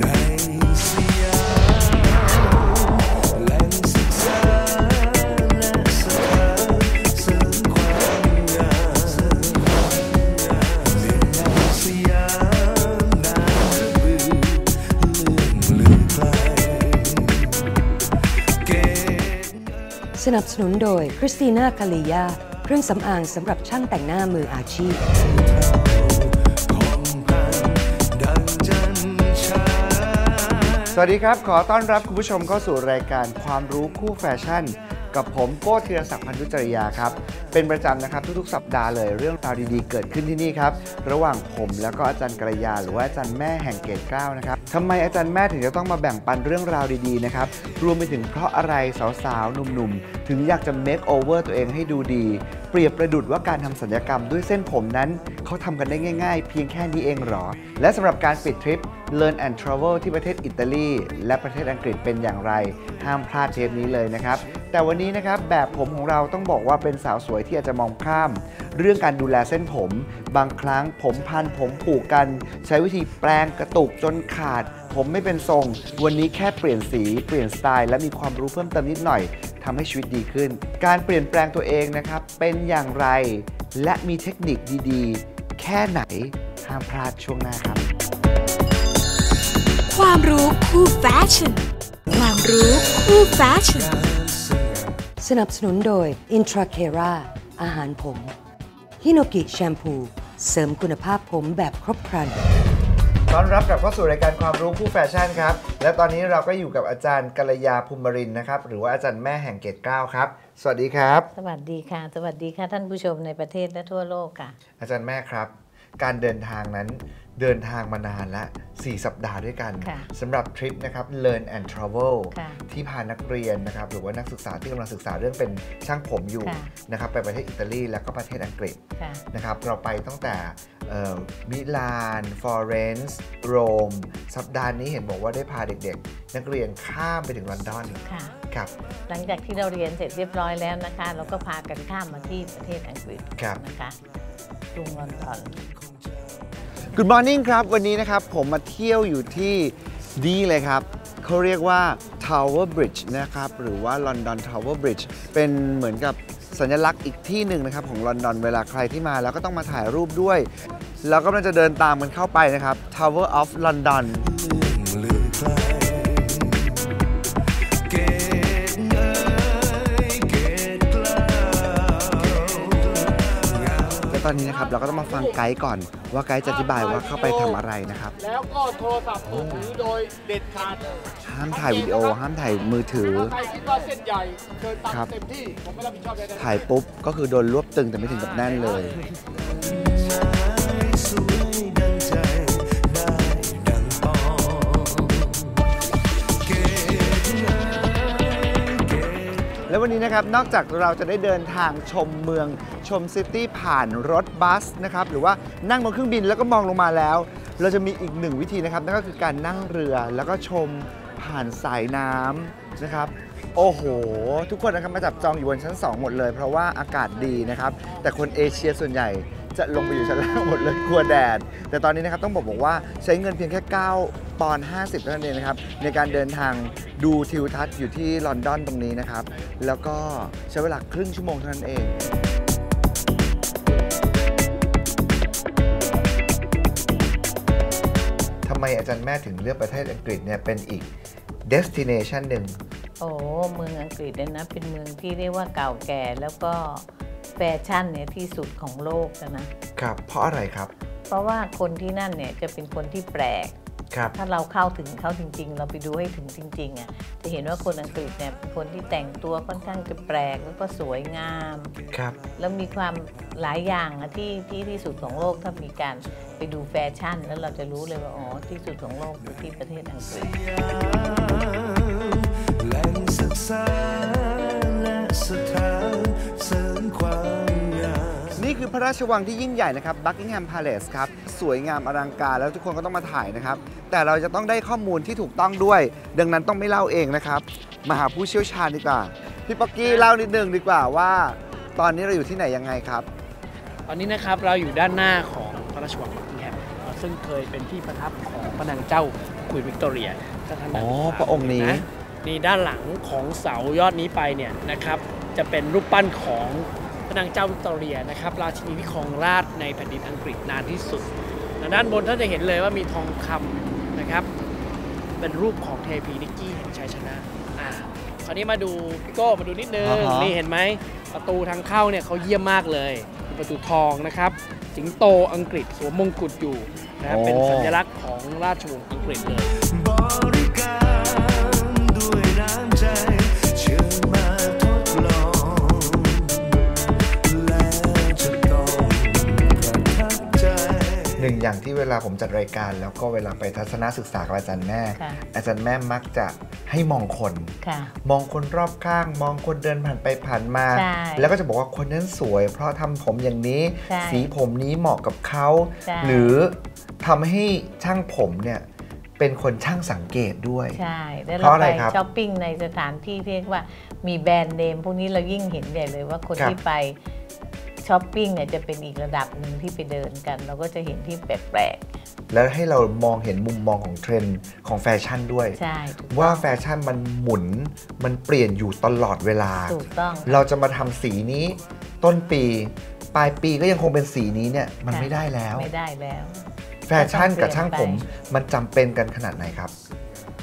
ในสยามนาบือเลื่องลือไกลเกตสนับสนุนโดยคริสติน่าคาลียาเครื่องสำอางสำหรับช่างแต่งหน้ามืออาชีพ สวัสดีครับ ขอต้อนรับคุณผู้ชมเข้าสู่รายการความรู้คู่แฟชั่น กับผมโก้ธีรศักดิ์พันธุจริยาครับ เป็นประจำนะครับทุกๆ สัปดาห์เลยเรื่องราวดีๆ เกิดขึ้นที่นี่ครับ ระหว่างผมแล้วก็อาจารย์กระยา หรือว่าอาจารย์แม่แห่งเกตเกล้านะครับทำไมอาจารย์แม่ถึงจะต้องมาแบ่งปันเรื่องราวดีๆนะครับรวมไปถึงเพราะอะไรสาวๆหนุ่มๆ ถึงอยากจะ make over ตัวเองให้ดูดี เปรียบประดุดว่าการทำสัญญกรรมด้วยเส้นผมนั้น เขาทำกันได้ง่าย ๆ เพียงแค่นี้เองหรอ และสำหรับการปิดทริป Learn and Travel ที่ประเทศอิตาลี และประเทศอังกฤษเป็นอย่างไร ห้ามพลาดเทปนี้เลยนะครับ แต่วันนี้นะครับแบบผมของเราต้องบอกว่าเป็นสาวสวยที่อาจจะมองข้าม เรื่องการดูแลเส้นผม บางครั้งผมพันผมผูกกัน ใช้วิธีแปลงกระตุกจนขาด ผมไม่เป็นทรง วันนี้แค่เปลี่ยนสี เปลี่ยนสไตล์และมีความรู้เพิ่มเติมนิดหน่อย ทำให้ชีวิตดีขึ้น การเปลี่ยนแปลงตัวเองนะครับ เป็นอย่างไร และมีเทคนิคดีๆ แค่ไหน ห้ามพลาดช่วงหน้าครับ ความรู้คู่แฟชั่น ความรู้คู่แฟชั่น สนับสนุนโดย Intra c a r a อาหารผม ฮิโนกิแชมพู เสริมคุณภาพผมแบบครบครัน ต้อนรับกลับเข้าสู่รายการความรู้คู่แฟชั่นครับ และตอนนี้เราก็อยู่กับอาจารย์กัลยาภูมิบรินทร์นะครับ หรือว่าอาจารย์แม่แห่งเกตเกล้าครับ สวัสดีครับ สวัสดีค่ะ สวัสดีค่ะท่านผู้ชมในประเทศและทั่วโลกค่ะ อาจารย์แม่ครับ การเดินทางนั้นเดินทางมานานละ 4 สัปดาห์ด้วยกันค่ะสำหรับทริปนะครับ Learn and Travel ค่ะที่พานักเรียนนะครับหรือว่านักศึกษาที่กำลังศึกษาเรื่องเป็นช่างผมอยู่ค่ะนะครับไปประเทศอิตาลีแล้วก็ประเทศอังกฤษค่ะนะครับเราไปตั้งแต่เอ่อมิลานฟลอเรนซ์โรม สัปดาห์นี้เห็นบอกว่าได้พาเด็กๆ นักเรียนข้ามไปถึงลอนดอนค่ะครับหลังจากที่เราเรียนเสร็จเรียบร้อยแล้วนะคะ เราก็พากันข้ามมาที่ประเทศอังกฤษครับนะคะ กรุงลอนดอน Good morning ครับ วันนี้นะครับ ผมมาเที่ยวอยู่ที่นี่เลยครับ เขาเรียกว่า Tower Bridge นะครับ หรือว่า London Tower Bridge เป็นเหมือนกับสัญลักษณ์อีกที่หนึ่งนะครับ ของลอนดอนเวลาใครที่มาแล้วก็ต้องมาถ่ายรูปด้วย แล้วก็มันจะเดินตามกันเข้าไปนะครับ Tower of London อนนี้นะครับเราก็ต้องมาฟังไกด์ก่อน ว่าไกด์จะอธิบายว่าเข้าไปทำอะไรนะครับ แล้วก็โทรศัพท์มือถือโดยเด็ดขาดห้ามถ่ายวิดีโอ ห้ามถ่ายมือถือ ถ้าใครคิดว่าเส้นใหญ่เกินตามครับเต็มที่ผมไม่รับผิดชอบใดๆ ถ่ายปุ๊บก็คือโดนรวบตึงแต่ไม่ถึงกับแน่นเลย วันนี้นะครับ นอกจากเราจะได้เดินทางชมเมืองชมซิตี้ผ่านรถบัสนะครับ หรือว่านั่งบนเครื่องบินแล้วก็มองลงมาแล้ว เราจะมีอีกหนึ่งวิธีนะครับ นั่นก็คือการนั่งเรือแล้วก็ชมผ่านสายน้ำนะครับโอ้โห ทุกคนนะครับมาจับจองอยู่บนชั้น 2 หมดเลย เพราะว่าอากาศดีนะครับ แต่คนเอเชียส่วนใหญ่ จะลงไปอยู่ชั้นล่างหมดเลยกลัวแดด แต่ตอนนี้นะครับต้องบอกบอกว่าใช้เงินเพียงแค่ 9 ปอนด์50เท่านั้นเองนะครับในการเดินทางดูทิวทัศน์อยู่ที่ลอนดอนตรงนี้นะครับ แล้วก็ใช้เวลาครึ่งชั่วโมงเท่านั้นเองทำไมอาจารย์แม่ถึงเลือกประเทศอังกฤษเนี่ยเป็นอีก destination หนึ่งโอ้เมืองอังกฤษเนี่ยนะเป็นเมืองที่เรียกว่าเก่าแก่แล้วก็ แฟชั่นเนี่ยที่สุดของโลกนะนะครับ เพราะอะไรครับ เพราะว่าคนที่นั่นเนี่ยจะเป็นคนที่แปลกครับถ้าเราเข้าถึงเขาจริง ๆ เราไปดูให้ถึงจริงๆอะจะเห็นว่าคนอังกฤษเนี่ยเป็นคนที่แต่งตัวค่อนข้างจะแปลกแล้วก็สวยงามครับแล้วมีความหลายอย่างอะที่ที่ที่สุดของโลกถ้ามีการไปดูแฟชั่น แล้วเราจะรู้เลยว่าอ๋อที่สุดของโลกอยู่ที่ประเทศอังกฤษแหล่งศึกษาและสถา คือพระราชวังที่ยิ่งใหญ่นะครับ Buckingham Palace ครับ สวยงามอลังการแล้วทุกคนก็ต้องมาถ่ายนะครับ แต่เราจะต้องได้ข้อมูลที่ถูกต้องด้วย ดังนั้นต้องไม่เล่าเองนะครับ มาหาผู้เชี่ยวชาญดีกว่า พี่ป๊อกกี้เล่านิดนึงดีกว่าว่า ตอนนี้เราอยู่ที่ไหนยังไงครับ ตอนนี้นะครับเราอยู่ด้านหน้าของพระราชวังบักกิงแฮมซึ่งเคยเป็นที่ประทับของพระนางเจ้าควีนวิกตอเรียเจ้าท่านนางอ๋อสาวพระองค์นี้นะนี่ด้านหลังของเสายอดนี้ไปเนี่ยนะครับจะเป็นรูปปั้นของพระ นางเจ้าวิกตอเรียนะครับราชินีที่ครองราชย์ในแผ่นดินอังกฤษนานที่สุดและด้านบนท่านจะเห็นเลยว่ามีทองคำนะครับ เป็นรูปของเทพีนิกกี้แห่งชัยชนะอ่าคราวนี้มาดูพี่โก้มาดูนิดนึงอ่าฮะนี่เห็นไหมประตูทางเข้าเนี่ยเขาเยี่ยมมากเลยเป็นประตูทองนะครับ สิงโตอังกฤษสวมมงกุฎอยู่นะครับเป็นสัญลักษณ์ของราชวงศ์อังกฤษเลย อย่างที่เวลาผมจัดรายการ แล้วก็เวลาไปทัศนศึกษากับอาจารย์แม่ค่ะอาจารย์แม่มักจะให้มองคนค่ะมองคนรอบข้าง มองคนเดินผ่านไปผ่านมาใช่แล้วก็จะบอกว่าคนนั้นสวย เพราะทำผมอย่างนี้ใช่สีผมนี้เหมาะกับเขาใช่หรือทำให้ช่างผมเนี่ยเป็นคนช่างสังเกตด้วย ใช่แล้วเพเราราะอะไรไปครับช้อปปิ้งในสถานที่ที่เรียกว่ามีแบรนด์เนมพวกนี้เรายิ่งเห็นใหญ่เลยว่าคนครับที่ไป ช้อปปิ้งเนี่ยจะเป็นอีกระดับหนึ่งที่ไปเดินกัน เราก็จะเห็นที่แปลกแล้วให้เรามองเห็นมุมมองของเทรนด์ของแฟชั่นด้วยๆใช่ถูกต้องว่าแฟชั่นมันหมุนมันเปลี่ยนอยู่ตลอดเวลา ถูกต้อง เราจะมาทำสีนี้ต้นปีปลายปีก็ยังคงเป็นสีนี้เนี่ยมันค่ะไม่ได้แล้ว ไม่ได้แล้ว แฟชั่นกับต้องเปลี่ยนช่างผมไปมันจำเป็นกันขนาดไหนครับแ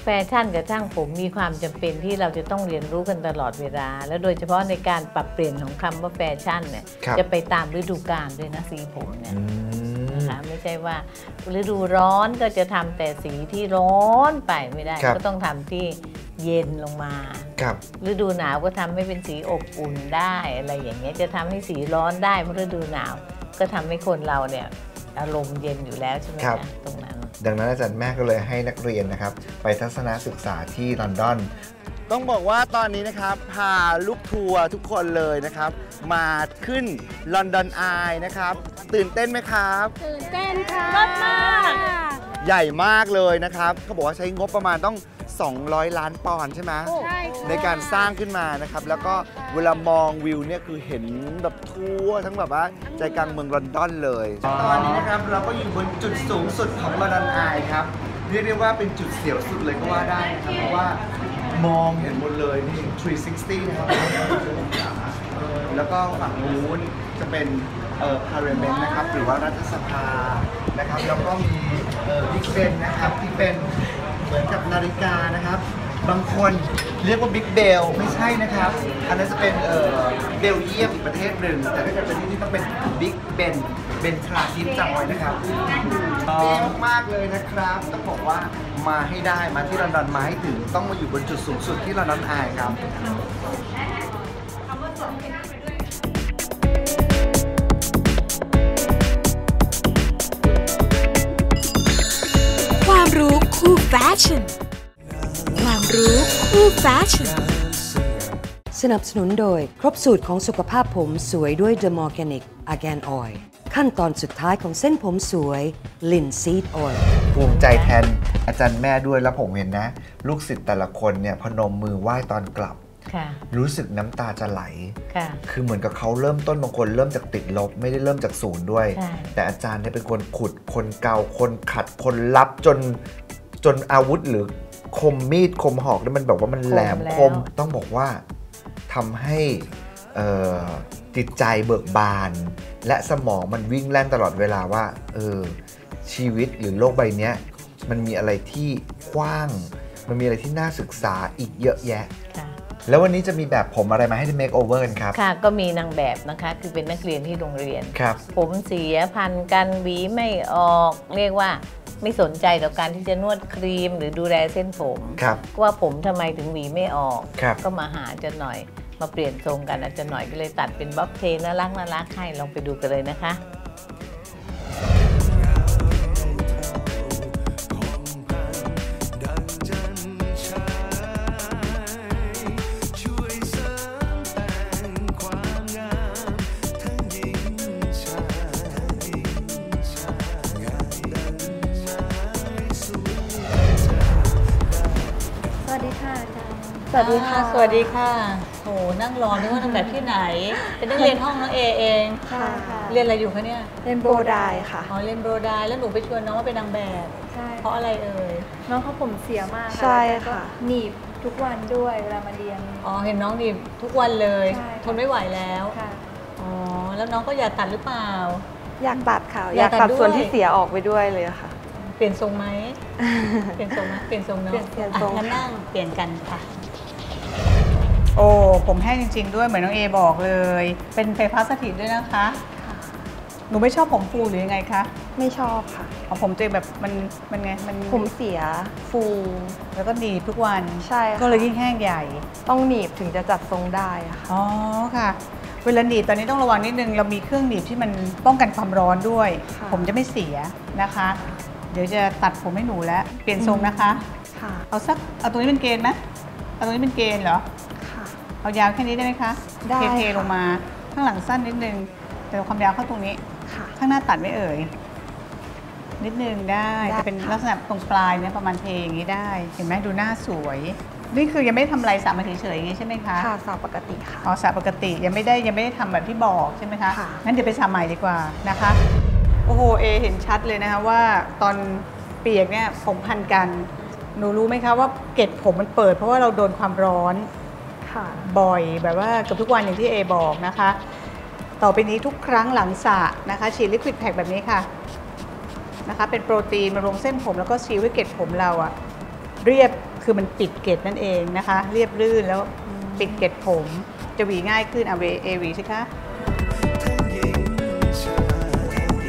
ฟชั่นกับช่างผมมีความจำเป็นที่เราจะต้องเรียนรู้กันตลอดเวลา แล้วโดยเฉพาะในการปรับเปลี่ยนของคำว่าแฟชั่นเนี่ยครับจะไปตามฤดูกาลด้วยนะสีผมเนี่ยอืมนะคะไม่ใช่ว่าฤดูร้อนก็จะทำแต่สีที่ร้อนไปไม่ได้ครับก็ต้องทำที่เย็นลงมาครับฤดูหนาวก็ทำให้เป็นสีอบอุ่นได้อะไรอย่างเงี้ยจะทำให้สีร้อนได้เมื่อฤดูหนาว ก็ทำให้คนเราเนี่ยอารมณ์เย็นอยู่แล้วใช่ไหมครับคะตรงนั้น ดังนั้นอาจารย์แม่ก็เลยให้นักเรียนนะครับ ไปทัศนศึกษาที่ลอนดอน ต้องบอกว่าตอนนี้นะครับ พาลูกทัวร์ทุกคนเลยนะครับ มาขึ้นลอนดอนอายนะครับ ตื่นเต้นไหมครับ ตื่นเต้นค่ะรถมาก ใหญ่มากเลยนะครับ เขาบอกว่าใช้งบประมาณต้อง 200 ล้านปอนด์ใช่ไหมใช่ค่ะ ในการสร้างขึ้นมานะครับ แล้วก็เวลามองวิวเนี่ยคือเห็นแบบทั่วทั้งแบบว่าใจกลางเมืองลอนดอนเลย ตอนนี้นะครับเราก็อยู่บนจุดสูงสุดของลอนดอนอายครับ เรียกได้ว่าเป็นจุดเสียวสุดเลยก็ว่าได้นะครับเพราะว่ามองเห็นหมดเลยนี่ 360 นะครับแล้วก็ฝั่งนู้นจะเป็นเอ่อ parliament นะครับ หรือว่ารัฐสภานะครับ แล้วก็มีเอ่อ Big Ben นะครับที่เป็น เหมือนกับนาฬิกานะครับ บางคนเรียกว่า Big Bell ไม่ใช่นะครับ อันนั้นจะเป็นเอ่อเบลเยียมอีกประเทศหนึ่ง แต่ถ้าเกิดเป็นที่นี่ต้องเป็น Big Ben เบนทราทิปจำไว้นะครับดีมากๆเลยนะครับ ต้องบอกว่ามาให้ได้มาที่ลอนดอนมาให้ถึงต้องมาอยู่บนจุดสูงสุดที่ลอนดอนอายครับ แฟชั่น ความรู้คู่แฟชั่น สนับสนุนโดยครบสูตรของสุขภาพผมสวยด้วย The Organic Argan Oil ขั้นตอนสุดท้ายของเส้นผมสวย Linseed Oil ภูมิใจแทนอาจารย์แม่ด้วยแล้วผมเห็นนะ ลูกศิษย์แต่ละคนเนี่ยพนมมือไหว้ตอนกลับค่ะรู้สึกน้ำตาจะไหลค่ะคือเหมือนกับเขาเริ่มต้นบางคนเริ่มจากติดลบ ไม่ได้เริ่มจากศูนย์ด้วยใช่แต่อาจารย์เนี่ยเป็นคนขุดคนเกาคนขัดคนรับจน จนอาวุธหรือคมมีดคมหอกเนี่ยมันแบบว่ามันแหลมคมต้องบอกว่าทำให้เอ่อจิตใจเบิกบาน และสมองมันวิ่งแล่นตลอดเวลาว่าเออชีวิตหรือโลกใบเนี้ยมันมีอะไรที่กว้าง มันมีอะไรที่น่าศึกษาอีกเยอะแยะค่ะแล้ววันนี้จะมีแบบผมอะไรมาให้ได้ make over กันครับ ค่ะ ก็มีนางแบบนะคะ คือเป็นนักเรียนที่โรงเรียนครับผมเสียพันกันหวีไม่ออก เรียกว่า ไม่สนใจต่อการที่จะนวดครีมหรือดูแลเส้นผมครับ ว่าผมทำไมถึงหวีไม่ออกครับก็มาหาอาจารย์หน่อย มาเปลี่ยนทรงกันอาจารย์หน่อยก็เลยตัดเป็นบ๊อบเทน่ารักน่ารักให้ลองไปดูกันเลยนะคะ วัสดีค่ะ สวัสดีค่ะโหนั่งรอนึกว่านั่งแบบที่ไหน เป็นนักเรียนห้องน้องเอเอง ค่ะค่ะเรียนอะไรอยู่คะเนี่ย เรียนโบไดค่ะ อ๋อ เรียนโบราณแล้วหนูไปชวนน้องมาเป็นนางแบบ ใช่ เพราะอะไรเอ่ย น้องเขาผมเสียมากใช่แล้วก็ค่ะ หนีบทุกวันด้วยเวลามาเรียน อ๋อ เห็นน้องดีทุกวันเลยใช่ค่ะทนไม่ไหวแล้ว ค่ะ อ๋อ แล้วน้องก็อยากตัดหรือเปล่า อยากตัดค่ะออยากยากตัตัดดส่วนด้วยที่เสียออกไปด้วยเลยค่ะ เปลี่ยนทรงไหม เปลี่ยนทรงไหมเปลี่ยนทรงเนาะเปลี่ยนเปลี่ยนทรงอะงั้นนั่งเปลี่ยนกันค่ะ โอ้ผมแห้งจริง ๆ ด้วยเหมือนน้องเอบอกเลย เป็นไฟฟ้าสถิตด้วยนะคะ หนูไม่ชอบผมฟูหรือยังไงคะไม่ชอบค่ะของผมตัวเองแบบมันมันไงมันผมเสียฟูแล้วก็หนีบทุกวันใช่ค่ะก็เลยยิ่งแห้งใหญ่ ต้องหนีบถึงจะจัดทรงได้อะค่ะอ๋อค่ะ เวลาหนีบตอนนี้ต้องระวังนิดนึงเรามีเครื่องหนีบที่มันป้องกันความร้อนด้วย ค่ะ ผมจะไม่เสียนะคะ เดี๋ยวจะตัดผมให้หนูแล้วเปลี่ยนทรงนะคะ ค่ะ เอาสักเอาตรงนี้เป็นเกณฑ์ไหมเอาตรงนี้เป็นเกณฑ์เหรอค่ะ เอายาวแค่นี้ได้ไหมคะได้เทค่ะๆลงมาข้างหลังสั้นนิดนึง แต่ความยาวเข้าตรงนี้ ค่ะ ข้างหน้าตัดไม่เอ่ย นิดนึงได้ได้จะเป็นค่ะ ลักษณะตรงปลายเนี่ยประมาณเทอย่างนี้ได้ เห็นไหมดูหน้าสวย นี่คือยังไม่ได้ทำอะไรสระมาเฉยๆอย่างนี้ใช่ไหมคะค่ะสาวปกติค่ะ อ๋อสระปกติยังไม่ได้ยังไม่ได้ทำแบบที่บอกใช่ไหมคะค่ะ งั้นเดี๋ยวไปสระใหม่ดีกว่านะคะ โอ้โหเอเห็นชัดเลยนะคะว่าตอนเปียกเนี่ยผมพันกัน หนูรู้ไหมคะว่าเกล็ดผมมันเปิด เพราะว่าเราโดนความร้อนค่ะ บ่อยแบบว่าเกือบทุกวันอย่างที่เอบอกนะคะ ต่อไปนี้ทุกครั้งหลังสระนะคะ ฉีดลิควิดแพคแบบนี้ค่ะนะคะ เป็นโปรตีนมาลงเส้นผมแล้วก็ซีลให้เกล็ดผมเราอะเรียบคือมันปิดเกล็ดนั่นเองนะคะ เรียบรื่นแล้วปิดเกล็ดผมจะหวีง่ายขึ้นเอาเอหวีสิคะทั้งหญิงชายหม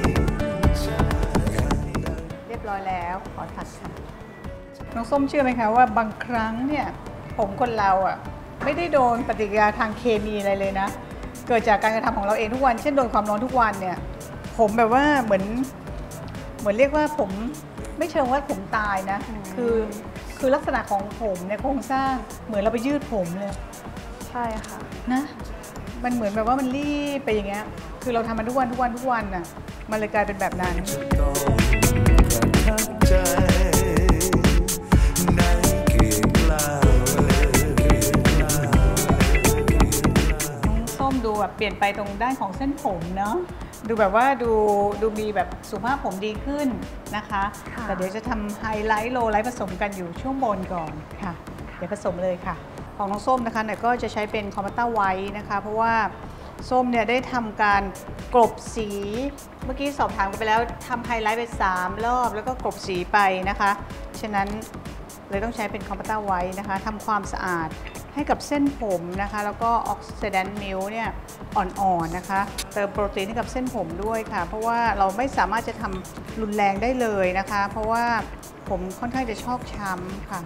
ดังเรียบร้อยแล้วขอตัดค่ะน้องส้มเชื่อไหมคะว่าบางครั้งเนี่ยผมคนเราอะ ไม่ได้โดนปฏิกิริยาทางเคมีอะไรเลยนะ เกิดจากการกระทำของเราเองทุกวัน เช่นโดนความร้อนทุกวันเนี่ย ผมแบบว่าเหมือน เหมือนเรียกว่าผมไม่เชิงว่าผมตายนะ คือคือลักษณะของผมในยโครงสร้างเหมือนเราไปยืดผมเลย ใช่ค่ะนะมันเหมือนแบบว่ามันรีบไปอย่างเงี้ย คือเราทำมันทุกวันทุกวันทุกวันน่ะ มันเลยกลายเป็นแบบนั้น แบบเปลี่ยนไปตรงด้านของเส้นผมเนาะดูแบบว่าดูดูมีแบบสุขภาพผมดีขึ้นนะคะ ค่ะแต่เดี๋ยวจะทำไฮไลท์โลไลท์ผสมกันอยู่ช่วงบนก่อนค่ะ เดี๋ยวผสมเลยค่ะ ของน้องส้มนะคะเนี่ยก็จะใช้เป็นคอมบัตเตอร์ไวท์นะคะ เพราะว่าส้มเนี่ยได้ทำการกลบสี เมื่อกี้สอบถามกันไปแล้วทำไฮไลท์ไป 3 รอบ แล้วก็กลบสีไปนะคะ ฉะนั้นเลยต้องใช้เป็นคอมพิวเตอร์ไว้นะคะทำความสะอาด ให้กับเส้นผมนะคะ แล้วก็ออกซิแดนต์มิลเนี่ยอ่อนๆนะคะ เติมโปรตีนให้กับเส้นผมด้วยค่ะ เพราะว่าเราไม่สามารถจะทำรุนแรงได้เลยนะคะ เพราะว่าผมค่อนข้างจะชอบช้ำค่ะ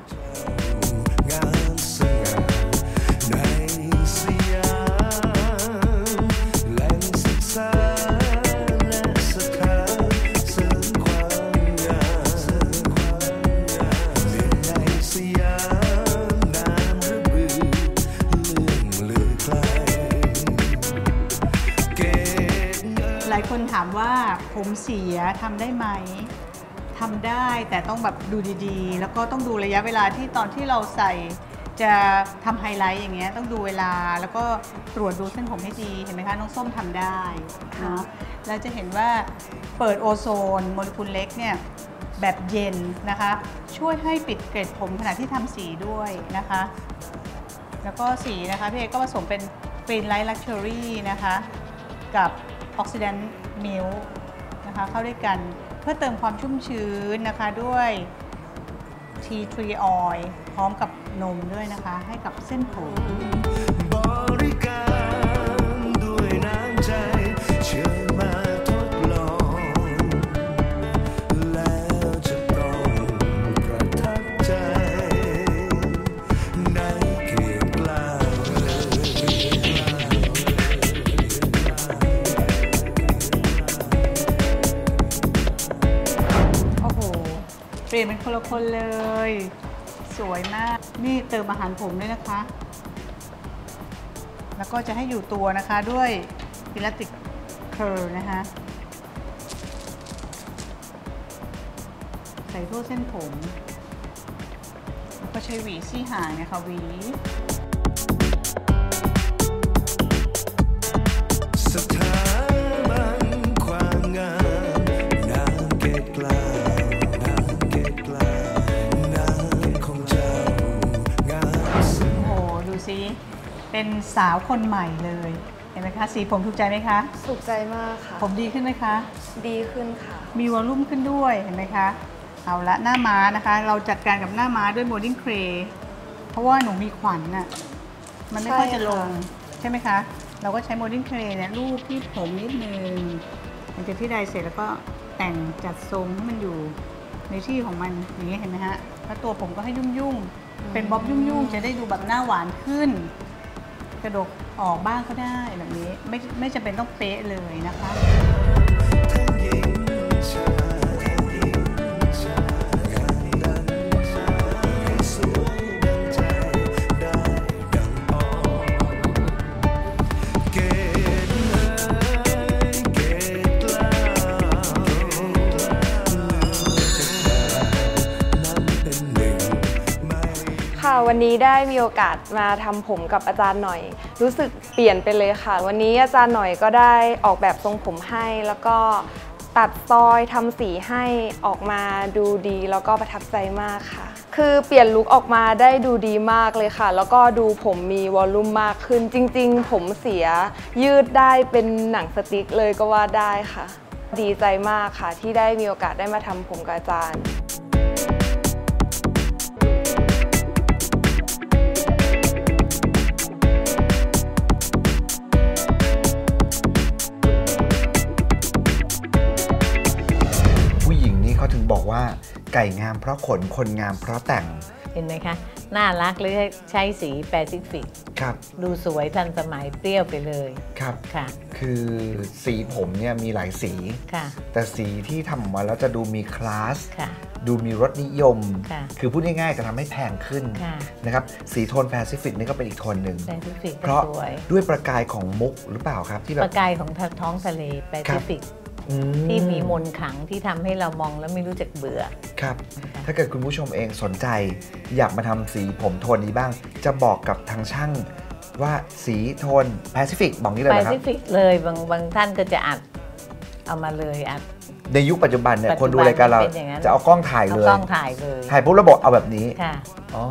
ผมเสียทำได้ไหมทำได้แต่ต้องแบบดูดีๆ แล้วก็ต้องดูระยะเวลาที่ตอนที่เราใส่จะทำไฮไลท์อย่างเงี้ยต้องดูเวลาแล้วก็ตรวจดูเส้นผมให้ดีเห็นไหมคะน้องส้มทำได้เนาะแล้วจะเห็นว่าเปิดโอโซนโมเลกุลเล็กเนี่ยแบบเย็นนะคะ ช่วยให้ปิดเกล็ดผมขณะที่ทำสีด้วยนะคะ แล้วก็สีนะคะพี่เอกก็ผสมเป็น Green Light Luxury นะคะ กับ Oxidant Milk นะคะเข้าด้วยกันเพื่อเติมความชุ่มชื้นนะคะด้วย Tea Tree Oil พร้อมกับนมด้วยนะคะ ให้กับเส้นผม ลี่ยนเป็นคนละคนเลย สวยมาก นี่เติมอาหารผมด้วยนะคะ แล้วก็จะให้อยู่ตัวนะคะด้วยพิลาติกเคอร์นะคะ ใส่ทั่วเส้นผม แล้วก็ใช้หวีซี่หางนะคะหวี เป็นสาวคนใหม่เลย เห็นไหมคะ สีผมถูกใจไหมคะ สุขใจมากค่ะ ผมดีขึ้นไหมคะ ดีขึ้นค่ะ มีวอลลุ่มขึ้นด้วยเห็นไหมคะ เอาละหน้าม้านะคะ เราจัดการกับหน้าม้าด้วยโมดิ้งเครเพราะว่าหนูมีขวัญน่ะมันไม่ค่อยจะลงใช่ไหมคะ เราก็ใช้โมดิ้งเครเนี่ยรูปที่ผมนิดนึงหลังจากที่ไดเสร็จแล้วก็แต่งจัดทรงให้มันอยู่ในที่ของมันอย่างนี้เห็นไหมฮะแล้วตัวผมก็ให้ยุ่งๆ เป็นบ๊อบยุ่งๆ จะได้ดูแบบหน้าหวานขึ้น กระดกออกบ้างก็ได้แบบนี้ ไม่ไม่จำเป็นต้องเป๊ะเลยนะคะ วันนี้ได้มีโอกาสมาทำผมกับอาจารย์หน่อย รู้สึกเปลี่ยนไปเลยค่ะ วันนี้อาจารย์หน่อยก็ได้ออกแบบทรงผมให้ แล้วก็ตัดซอยทำสีให้ออกมาดูดี แล้วก็ประทับใจมากค่ะ คือเปลี่ยนลุคออกมาได้ดูดีมากเลยค่ะ แล้วก็ดูผมมีวอลลุ่มมากขึ้น จริง ๆ ผมเสียยืดได้เป็นหนังสติ๊กเลยก็ว่าได้ค่ะ ดีใจมากค่ะที่ได้มีโอกาสได้มาทำผมกับอาจารย์ ไก่งามเพราะขนคนงามเพราะแต่ง เห็นไหมคะ น่ารักหรือใช้สีแปซิฟิก ครับ ดูสวยทันสมัยเปรี้ยวไปเลย ครับ ค่ะ คือสีผมเนี่ยมีหลายสี ค่ะ แต่สีที่ทำออกมาแล้วจะดูมีคลาส ค่ะ ดูมีรสนิยมค่ะคือพูดง่ายๆจะทำให้แพงขึ้นค่ะ นะครับ สีโทนแปซิฟิกนี่ก็เป็นอีกโทนหนึ่ง แปซิฟิกเพราะสวย ด้วยประกายของมุกหรือเปล่าครับที่แบปบ ระกายของท้องทะเลแปซิฟิกอื ที่มีมนต์ขลังที่ทำให้เรามองแล้วไม่รู้จักเบื่อ ครับ ถ้าเกิดคุณผู้ชมเองสนใจ อยากมาทำสีผมโทนนี้บ้าง จะบอกกับทางช่างว่าสีโทนแปซิฟิกบอกนี้เลยแปนะครับซิฟิกเลยบางบางท่านก็จะอัดเอามาเลยอัดในยุคปัจจุบันเนี่ยปัจจุคนดูบันรายการเราเป็นอย่างนั้นจะเอากล้องถ่ายเอาเลยกล้องถ่ายเลยถ่ายปุ๊บแล้วบอกเอาแบบนี้ค่ะอ๋อ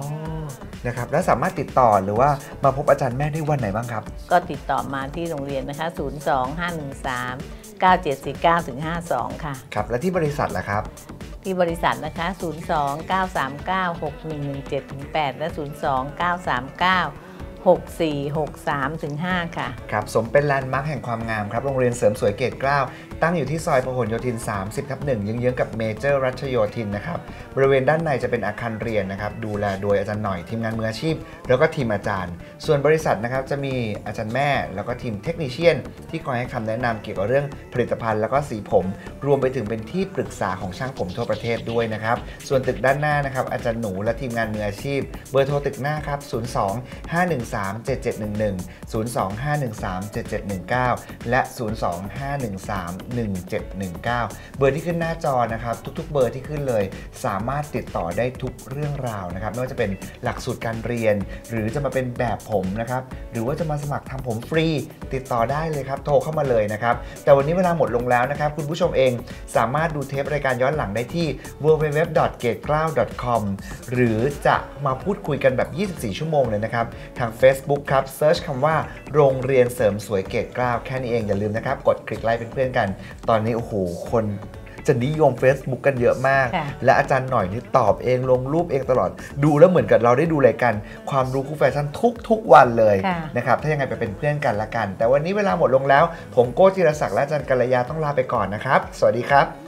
นะครับแล้วสามารถติดต่อหรือว่ามาพบอาจารย์แม่ได้วันไหนบ้างครับ ก็ติดต่อมาที่โรงเรียนนะคะ 0 2 5 1 3 9 7 4 9ถึง52 ค่ะ ครับ และที่บริษัทล่ะครับ ที่บริษัทนะคะ 0 2 9 3 9 6 1 1 7ถึง8และ 0 2 9 3 9 6 4 6 3ถึง5ค่ะ ครับสมเป็นแลนด์มาร์คแห่งความงามครับ โรงเรียนเสริมสวยเกตเกล้าตั้งอยู่ที่ซอยพหลโยธิน 30ทับ1เยื้องๆกับเมเจอร์รัชโยธินนะครับ บริเวณด้านในจะเป็นอาคารเรียนนะครับ ดูแลโดยอาจารย์หน่อยทีมงานมืออาชีพ แล้วก็ทีมอาจารย์ ส่วนบริษัทนะครับจะมีอาจารย์แม่ แล้วก็ทีมเทคนิชเชียน ที่คอยให้คำแนะนำเกี่ยวกับเรื่องผลิตภัณฑ์แล้วก็สีผม รวมไปถึงเป็นที่ปรึกษาของช่างผมทั่วประเทศด้วยนะครับ ส่วนตึกด้านหน้านะครับอาจารย์หนูและทีมงานมืออาชีพ เบอร์โทรตึกหน้าครับ 02 513 7711 02 513 7719 และ 02 513 1719 เบอร์ที่ขึ้นหน้าจอนะครับทุกๆ เบอร์ที่ขึ้นเลย สามารถติดต่อได้ทุกเรื่องราวนะครับไม่ว่าจะเป็นหลักสูตรการเรียน หรือจะมาเป็นแบบผมนะครับ หรือว่าจะมาสมัครทำผมฟรี ติดต่อได้เลยครับ โทรเข้ามาเลยนะครับ แต่วันนี้เวลาหมดลงแล้วนะครับ คุณผู้ชมเองสามารถดูเทปรายการย้อนหลังได้ที่ www.gateglow.com หรือจะมาพูดคุยกันแบบ 24 ชั่วโมงเลยนะครับ ทาง Facebook ครับเซิร์ชคำว่าโรงเรียนเสริมสวยเกตเกล้าแค่นี้เองอย่าลืมนะครับ กดคลิกไลค์เป็นเพื่อนกัน ตอนนี้โอ้โหคน จะนิยม Facebook กันเยอะมากค่ะและอาจารย์หน่อยนี่ตอบเองลงรูปเองตลอด ดูแล้วเหมือนกับเราได้ดูรายการความรู้คู่แฟชั่นทุก ๆ วันเลยค่ะนะครับถ้ายังไงไปเป็นเพื่อนกันละกัน แต่วันนี้เวลาหมดลงแล้ว ผมโก้จิรศักดิ์และอาจารย์กัลยาต้องลาไปก่อนนะครับ สวัสดีครับ